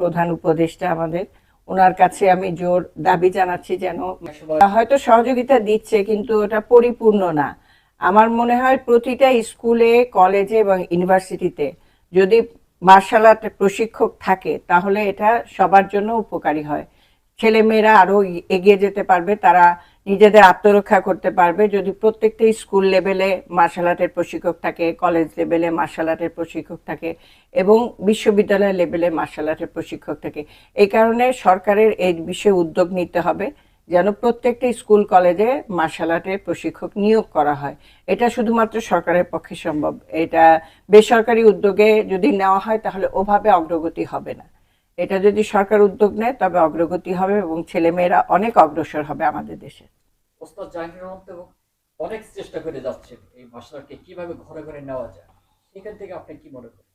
প্রধান উপদেষ্টা আমাদের। ওনার কাছে আমি জোর দাবি জানাচ্ছি যেন হয়তো সহযোগিতা দিচ্ছে, কিন্তু ওটা পরিপূর্ণ না। আমার মনে হয় প্রতিটা স্কুলে, কলেজে এবং ইউনিভার্সিটিতে যদি মার্শাল আর্ট প্রশিক্ষক থাকে, তাহলে এটা সবার জন্য উপকারী হয়। ছেলেমেয়েরা আরও এগিয়ে যেতে পারবে, তারা নিজেদের আত্মরক্ষা করতে পারবে। যদি প্রত্যেকটা স্কুল লেভেলে মার্শাল আর্টের প্রশিক্ষক থাকে, কলেজ লেভেলে মার্শাল আর্টের প্রশিক্ষক থাকে এবং বিশ্ববিদ্যালয় লেভেলে মার্শাল আর্টের প্রশিক্ষক থাকে এই কারণে সরকারের এই বিষয়ে উদ্যোগ নিতে হবে যেন প্রত্যেকটা স্কুল, কলেজে মার্শাল আর্টের প্রশিক্ষক নিয়োগ করা হয়। এটা শুধুমাত্র সরকারের পক্ষে সম্ভব। এটা বেসরকারি উদ্যোগে যদি নেওয়া হয়, তাহলে ওভাবে অগ্রগতি হবে না। এটা যদি সরকার উদ্যোগ নেয়, তবে অগ্রগতি হবে এবং ছেলেমেয়েরা অনেক অগ্রসর হবে আমাদের দেশে। ওস্তাদ জাহাঙ্গীর আলম তো অনেক চেষ্টা করে যাচ্ছেন এই মশলাকে কীভাবে ঘরে ঘরে নেওয়া যায় সেখান থেকে আপনি কি মনে করেন?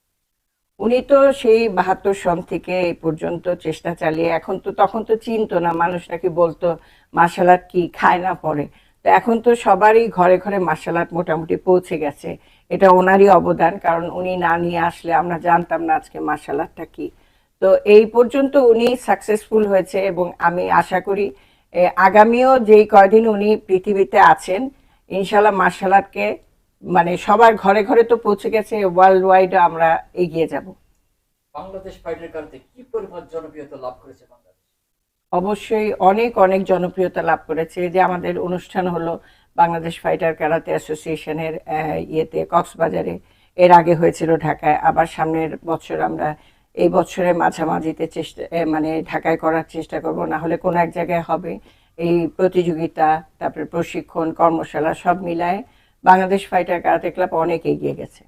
উনি তো সেই বাহাত্তর সন থেকে এই পর্যন্ত চেষ্টা চালিয়ে, এখন তো তখন তো চিনতো না, মানুষ নাকি বলতো মার্শাল আর্ট কি খায় না পরে তো এখন তো সবারই ঘরে ঘরে মার্শাল আর্ট মোটামুটি পৌঁছে গেছে, এটা ওনারই অবদান, কারণ উনি না নিয়ে আসলে আমরা জানতাম না আজকে মার্শাল আর্টটা কি। তো এই পর্যন্ত উনি সাকসেসফুল হয়েছে এবং আমি আশা করি আগামীও যেই কয়দিন উনি পৃথিবীতে আছেন ইনশাল্লাহ মার্শাল আর্টকে মানে সবার ঘরে ঘরে তো পৌঁছে গেছে ওয়ার্ল্ড ওয়াইড আমরা এগিয়ে যাব। বাংলাদেশ ফাইটার কারণে কি পরিমাণ জনপ্রিয়তা লাভ করেছে বাংলাদেশ? অবশ্যই অনেক অনেক জনপ্রিয়তা লাভ করেছে। যে আমাদের অনুষ্ঠান হলো বাংলাদেশ ফাইটার কারাতে অ্যাসোসিয়েশনের ইয়েতে কক্সবাজারে। এর আগে হয়েছিল ঢাকায়। আবার সামনের বছর আমরা এই বছরের মাঝামাঝিতে চেষ্টা মানে ঢাকায় করার চেষ্টা করব না হলে কোনো এক জায়গায় হবে। এই প্রতিযোগিতা তারপরে প্রশিক্ষণ কর্মশালা সব মিলায় বাংলাদেশ ফাইটার কারাতে ক্লাব অনেক এগিয়ে গেছে।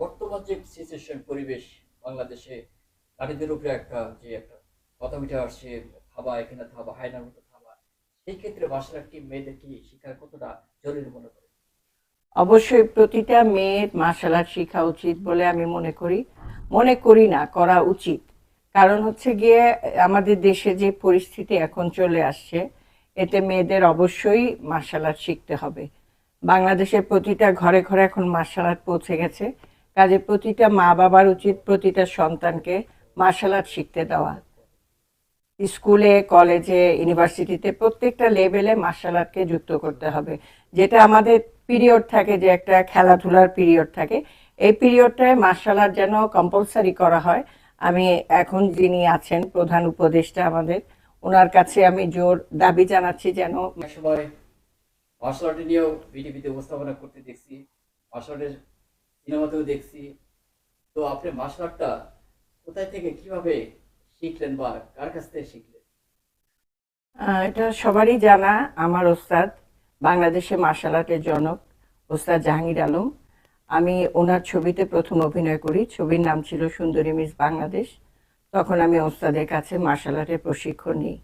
বর্তমান যে সিচুয়েশন পরিবেশ বাংলাদেশে নারীদের উপরে একটা যে একটা কথা উঠে আসছে খাবা এখানে থাবা হায়নার মতো থাবা সেই ক্ষেত্রে কি মেয়েদের কি শিক্ষার কতটা জরুরি মনে করে অবশ্যই প্রতিটা মেয়ের মার্শাল আর্ট শেখা উচিত বলে আমি মনে করি। মনে করি না, করা উচিত। কারণ হচ্ছে গিয়ে, আমাদের দেশে যে পরিস্থিতি এখন চলে আসছে, এতে মেয়েদের অবশ্যই মার্শাল আর্ট শিখতে হবে। বাংলাদেশের প্রতিটা ঘরে ঘরে এখন মার্শাল আর্ট পৌঁছে গেছে। কাজে প্রতিটা মা বাবার উচিত প্রতিটা সন্তানকে মার্শাল আর্ট শিখতে দেওয়া। স্কুলে, কলেজে, ইউনিভার্সিটিতে প্রত্যেকটা লেভেলে মার্শাল আর্টকে যুক্ত করতে হবে। যেটা আমাদের পিরিয়ড থাকে যে একটা খেলাধুলার পিরিয়ড থাকে এই পিরিয়ডটায় মার্শাল আর্ট যেন কম্পালসারি করা হয় আমি এখন যিনি আছেন প্রধান উপদেষ্টা আমাদের ওনার কাছে আমি জোর দাবি জানাচ্ছি যেন সময় মার্শাল আর্ট নিয়েও বিটিভিতে উপস্থাপনা করতে দেখছি মার্শাল আর্টের সিনেমাতেও দেখছি। তো আপনি মার্শাল আর্টটা কোথায় থেকে কীভাবে শিখলেন বা কার কাছ থেকে শিখলেন? এটা সবারই জানা আমার ওস্তাদ বাংলাদেশে মার্শাল আর্টের জনক ওস্তাদ জাহাঙ্গীর আলম। আমি ওনার ছবিতে প্রথম অভিনয় করি। ছবির নাম ছিল সুন্দরী মিস বাংলাদেশ। তখন আমি ওস্তাদের কাছে মার্শাল আর্টের প্রশিক্ষণ নিই।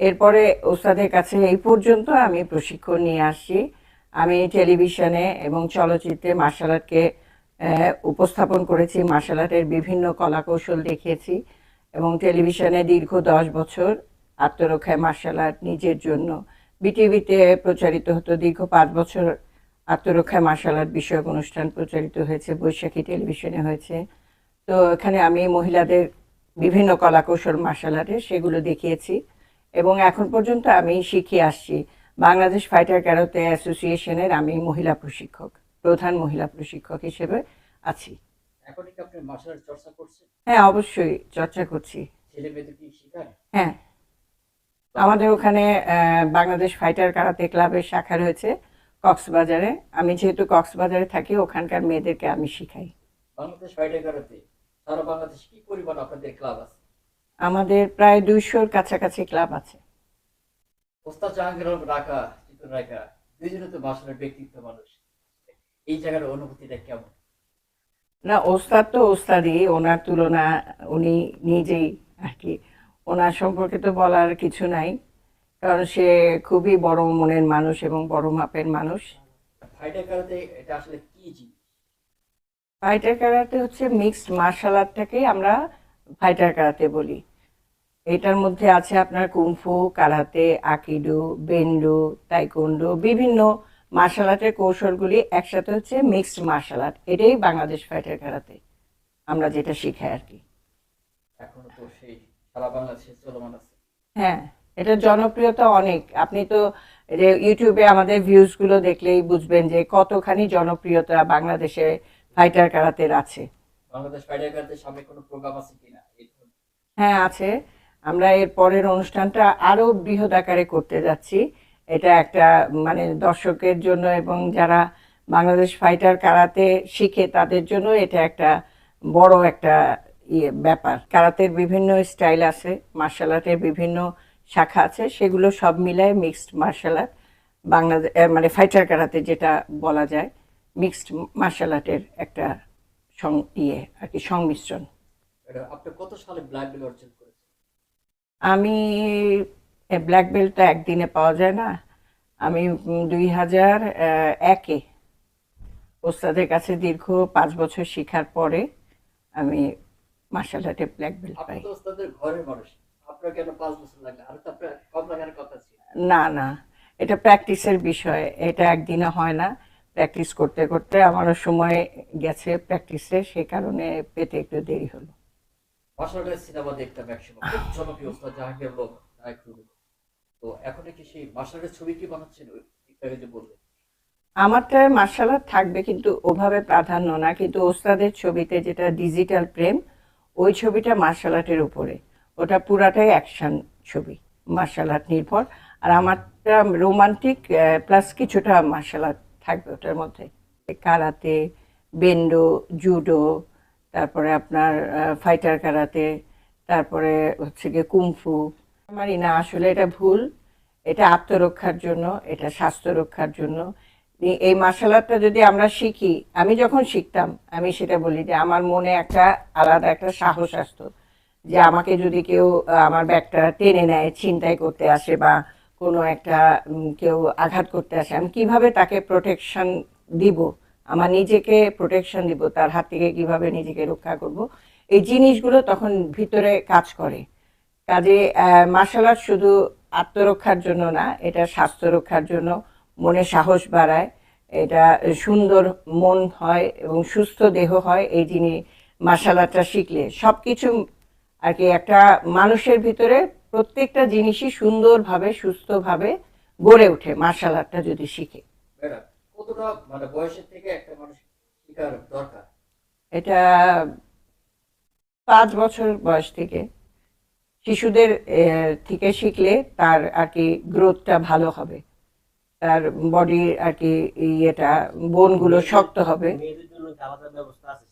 এরপরে ওস্তাদের কাছে এই পর্যন্ত আমি প্রশিক্ষণ নিয়ে আসছি আমি টেলিভিশনে এবং চলচ্চিত্রে মার্শাল আর্টকে উপস্থাপন করেছি। মার্শাল আর্টের বিভিন্ন কলাকৌশল দেখিয়েছি এবং টেলিভিশনে দীর্ঘ দশ বছর আত্মরক্ষায় মার্শাল আর্ট নিজের জন্য। বিটিভিতে প্রচারিত হতো দীর্ঘ পাঁচ বছর আত্মরক্ষায় মার্শাল আর্ট বিষয়ক অনুষ্ঠান প্রচারিত হয়েছে বৈশাখী টেলিভিশনে হয়েছে। তো এখানে আমি মহিলাদের বিভিন্ন কলাকৌশল মার্শাল আর্টের সেগুলো দেখিয়েছি এবং এখন পর্যন্ত আমি শিখে আসছি। বাংলাদেশ ফাইটার ক্যারোতে অ্যাসোসিয়েশনের আমি মহিলা প্রশিক্ষক প্রধান মহিলা প্রশিক্ষক হিসেবে আছি। হ্যাঁ অবশ্যই চর্চা করছি। শেখায় হ্যাঁ। আমাদের ওখানে বাংলাদেশ ফাইটার কারাতে ক্লাবের শাখা রয়েছে। কক্সবাজারে। আমি যেহেতু কক্সবাজারে থাকি ওখানকার মেয়েদেরকে আমি শিখাই। আমাদের প্রায় দুইশোর কাছাকাছি ক্লাব আছে। ওস্তাদ জাহাঙ্গীর আলম রাখা চিত্র রাখা দুইজনে তো ব্যক্তিত্ব মানুষ। এই জায়গার অনুভূতিটা কেমন? না ওস্তাদ তো ওস্তাদই ওনার তুলনা উনি নিজেই আর কি। ওনার সম্পর্কে তো বলার কিছু নাই। কারণ সে খুবই বড় মনের মানুষ এবং বড় মাপের মানুষ। ফাইটার কারাতে এটা আসলে কি জিনিস? ফাইটার কারাতে হচ্ছে মিক্সড মার্শাল আর্টটাকেই আমরা ফাইটার কারাতে বলি। এটার মধ্যে আছে আপনার কুমফু কারাতে আকিডু বেন্ডু তাইকুন্ডু বিভিন্ন মার্শাল আর্টের কৌশলগুলি একসাথে হচ্ছে মিক্সড মার্শাল আর্ট এটাই বাংলাদেশ ফাইটার কারাতে। আমরা যেটা শিখাই আর কি। এখনও তো সেই সারা বাংলাদেশে চলমান আছে। হ্যাঁ। এটা জনপ্রিয়তা অনেক। আপনি তো ইউটিউবে আমাদের ভিউজগুলো দেখলেই বুঝবেন যে কতখানি জনপ্রিয়তা বাংলাদেশে ফাইটার কারাতের আছে। বাংলাদেশ ফাইটার কার্ডের সামনে কোনো প্রোগ্রাম আছে কিনা? হ্যাঁ আছে। আমরা এর পরের অনুষ্ঠানটা আরও বৃহৎ আকারে করতে যাচ্ছি। এটা একটা মানে দর্শকের জন্য এবং যারা বাংলাদেশ ফাইটার কারাতে শিখে তাদের জন্য এটা একটা বড় একটা ইয়ে ব্যাপার। কারাতের বিভিন্ন স্টাইল আছে মার্শাল আর্টের বিভিন্ন শাখা আছে সেগুলো সব মিলায় মিক্সড মার্শাল আর্ট বাংলাদেশ মানে ফাইটার কারাতে যেটা বলা যায় মিক্সড মার্শাল আর্টের একটা সং ইয়ে আর কি সংমিশ্রণ। আপনি কত সালে ব্ল্যাক বেল অর্জন করেছেন? আমি ব্ল্যাক বেল্টটা একদিনে পাওয়া যায় না। আমি দুই হাজার একে ওস্তাদের কাছে দীর্ঘ পাঁচ বছর শেখার পরে আমি মার্শাল আর্টে ব্ল্যাক বেল্ট পাই। তো তাদের ঘরের মানুষ। না না। এটা প্র্যাকটিসের বিষয়। এটা একদিনে হয় না। প্র্যাকটিস করতে করতে আমারও সময় গেছে প্র্যাকটিসে। সেই কারণে পেতে একটু দেরি হলো। মাসালের সিনেমা দেখতাম একসময়। খুব জনপ্রিয় ওস্তাদ জাহাঙ্গীর লোক তো এখন কি সেই মাসালের ছবি কি বানাচ্ছেন? যে বললেন। আমারটা মার্শাল আর্ট থাকবে কিন্তু ওভাবে প্রাধান্য না। কিন্তু ওস্তাদের ছবিতে যেটা ডিজিটাল প্রেম ওই ছবিটা মার্শাল আর্টের উপরে। ওটা পুরাটাই অ্যাকশন ছবি মার্শাল আর্ট নির্ভর। আর আমারটা রোমান্টিক প্লাস কিছুটা মার্শাল আর্ট থাকবে ওটার মধ্যে। কারাতে বেন্ডো জুডো তারপরে আপনার ফাইটার কারাতে তারপরে হচ্ছে গিয়ে কুমফু আমারই না আসলে এটা ভুল, এটা আত্মরক্ষার জন্য, এটা স্বাস্থ্য রক্ষার জন্য। এই মার্শাল আর্টটা যদি আমরা শিখি, আমি যখন শিখতাম, আমি সেটা বলি যে আমার মনে একটা আলাদা একটা সাহস আসতো। যে আমাকে যদি কেউ আমার ব্যাগটা টেনে নেয়, ছিনতাই করতে আসে বা কোনো একটা কেউ আঘাত করতে আসে, আমি কীভাবে তাকে প্রোটেকশন দিব? আমার নিজেকে প্রোটেকশন দিব, তার হাত থেকে কীভাবে নিজেকে রক্ষা করব? এই জিনিসগুলো তখন ভিতরে কাজ করে। কাজে মার্শাল আর্ট শুধু আত্মরক্ষার জন্য না, এটা স্বাস্থ্য রক্ষার জন্য মনে সাহস বাড়ায়। এটা সুন্দর মন হয় এবং সুস্থ দেহ হয়, এই জিনিস মার্শাল আর্টটা শিখলে। সব কিছু আর কি একটা মানুষের ভিতরে প্রত্যেকটা জিনিসই সুন্দরভাবে সুস্থভাবে গড়ে ওঠে মার্শাল আর্টটা যদি শিখে। মানে এটা পাঁচ বছর বয়স থেকে। শিশুদের থেকে শিখলে তার আর কি গ্রোথটা ভালো হবে। তার বডির আর কি ইয়েটা বোনগুলো শক্ত হবে। মেয়েদের জন্য আলাদা ব্যবস্থা আছে?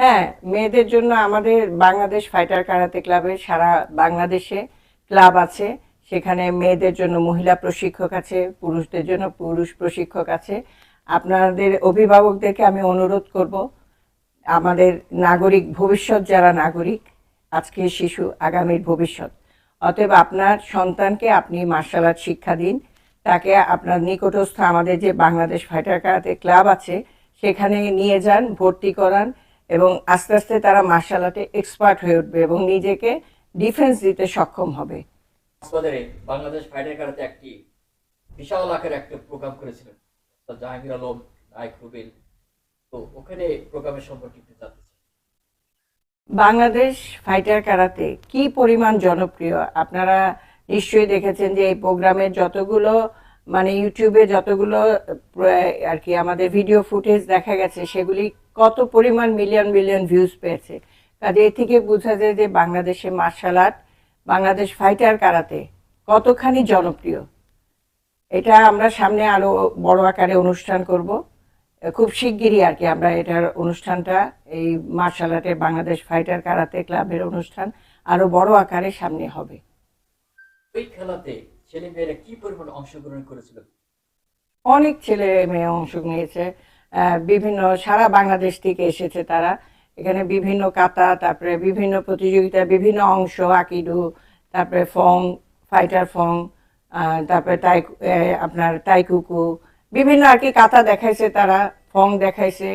হ্যাঁ মেয়েদের জন্য আমাদের বাংলাদেশ ফাইটার কারাতে ক্লাবে সারা বাংলাদেশে ক্লাব আছে। সেখানে মেয়েদের জন্য মহিলা প্রশিক্ষক আছে, পুরুষদের জন্য পুরুষ প্রশিক্ষক আছে। আপনাদের অভিভাবকদেরকে আমি অনুরোধ করব, আমাদের নাগরিক, ভবিষ্যৎ যারা নাগরিক আজকের শিশু, আগামীর ভবিষ্যৎ। অতএব আপনার সন্তানকে আপনি মার্শাল আর্ট শিক্ষা দিন। তাকে আপনার নিকটস্থ আমাদের যে বাংলাদেশ ফাইটার কারাতে ক্লাব আছে, সেখানে নিয়ে যান, ভর্তি করান। এবং আস্তে আস্তে তারা মার্শাল আর্টে এক্সপার্ট হয়ে উঠবে এবং নিজেকে ডিফেন্স দিতে সক্ষম হবে। বাংলাদেশ ফাইটার কারাতে একটি বিশাল আকারে একটা প্রোগ্রাম করেছিলেন। জাহাঙ্গীর আলম নায়ক রুবেল তো ওখানে প্রোগ্রামের সম্পর্কে একটু জানতে বাংলাদেশ ফাইটার কারাতে কি পরিমাণ জনপ্রিয়? আপনারা নিশ্চয়ই দেখেছেন যে এই প্রোগ্রামের যতগুলো মানে ইউটিউবে যতগুলো আর কি আমাদের ভিডিও ফুটেজ দেখা গেছে সেগুলি কত পরিমাণ মিলিয়ন মিলিয়ন ভিউজ পেয়েছে। কাজে এ থেকে বোঝা যায় যে বাংলাদেশে martial art Bangladesh fighter karate কতখানি জনপ্রিয়। এটা আমরা সামনে আরও বড় আকারে অনুষ্ঠান করব। খুব শিগগিরই আর কি আমরা এটার অনুষ্ঠানটা এই মার্শাল আর্টের বাংলাদেশ ফাইটার কারাতে ক্লাবের অনুষ্ঠান আরও বড় আকারে সামনে হবে। ওই খেলাতে ছেলে মেয়েরা কি পরিমাণ অংশগ্রহণ করেছিল? অনেক ছেলে মেয়ে অংশ নিয়েছে। বিভিন্ন, সারা বাংলাদেশ থেকে এসেছে তারা। এখানে বিভিন্ন কাতা, তারপরে বিভিন্ন প্রতিযোগিতা বিভিন্ন অংশ, আকিডু, তারপরে ফং, ফাইটার ফং তারপরে তাই আপনার তাইকুকু, বিভিন্ন আর কি কাতা দেখাইছে তারা, ফং দেখাইছে।